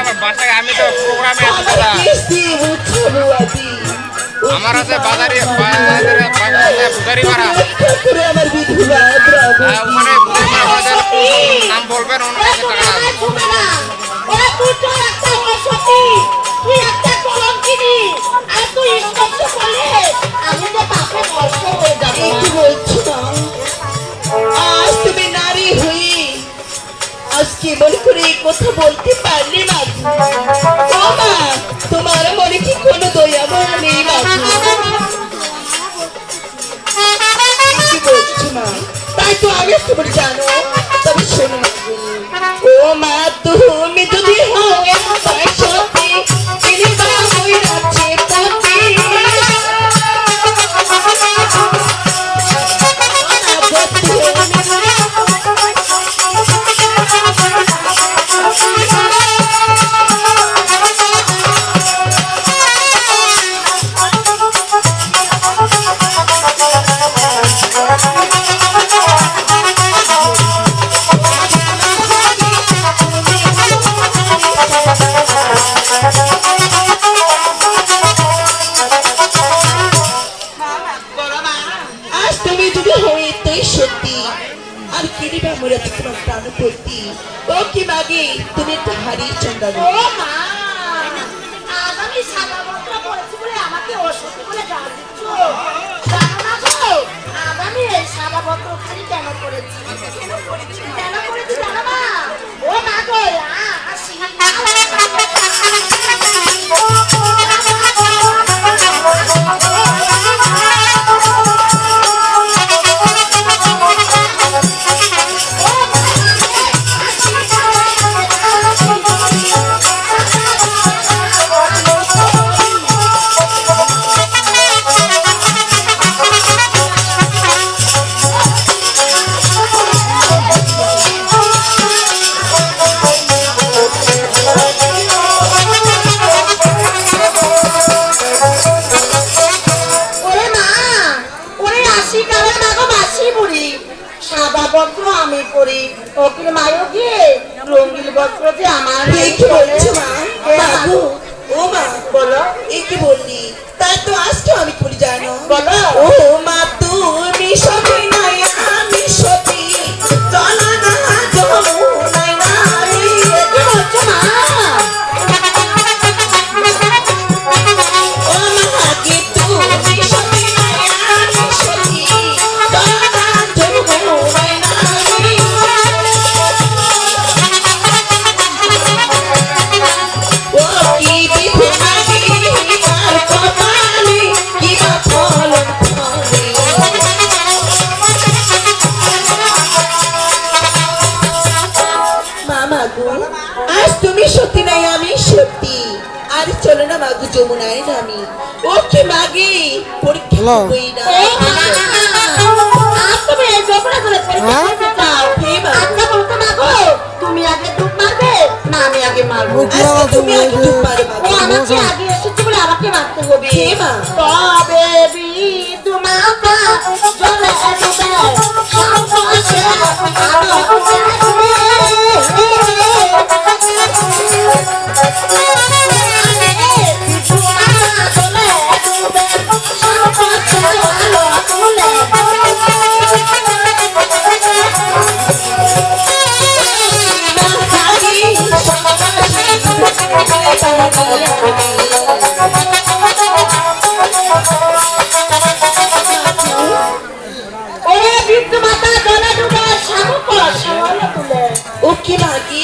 আমার চুরি আমি তো প্রোগ্রামে বাজারে বাজারে বাজারে কথা বলতে পারলে না। মা, তোমার মনে কি কোনো দয়া মনে নেই কি তাই তো আমি তোমার জানো, তবে শোনো ও মা, তুমি যদি তুমি হয়ে তুই সত্যি। আর কিরিবা মরে তোমার প্রাণ করতি ও কি মাগে? তুমি একটা হারিয়ে চন্দ্র ও মা! সাদা বস্ত্র আমি পরি। ওকিল মায়ও কি? রঙিন বস্ত্র যে আমার কি বলছো মা? বাবু। ও মা বলো এ কি বললি? তাই তো আজকে আমি করি আজ তুমি সত্যি নাই আমি সত্যি আর চলো না মাগু যমুনায় নামি ও কি মাগে পরীক্ষা হই না আজ তুমি এই জবরা করে পরীক্ষা করতে চাও আচ্ছা বলতো মা তুমি আগে ডুব মারবে না আমি আগে মারবো আজকে তুমি আগে ডুব মারো ও আমাকে আগে এসেছে বলে আমাকে মারতে হবে হে মা তবে বিদুমাতা জলে ডুবে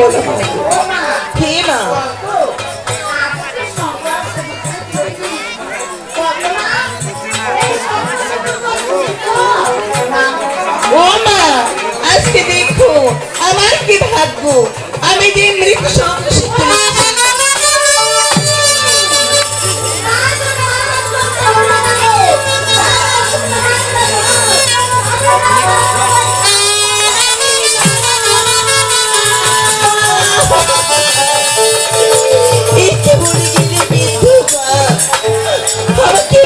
বলো ও মা আজকে দেখো আমার কি ভাগ্য আমি যে মৃত সংস্কৃতি Fala que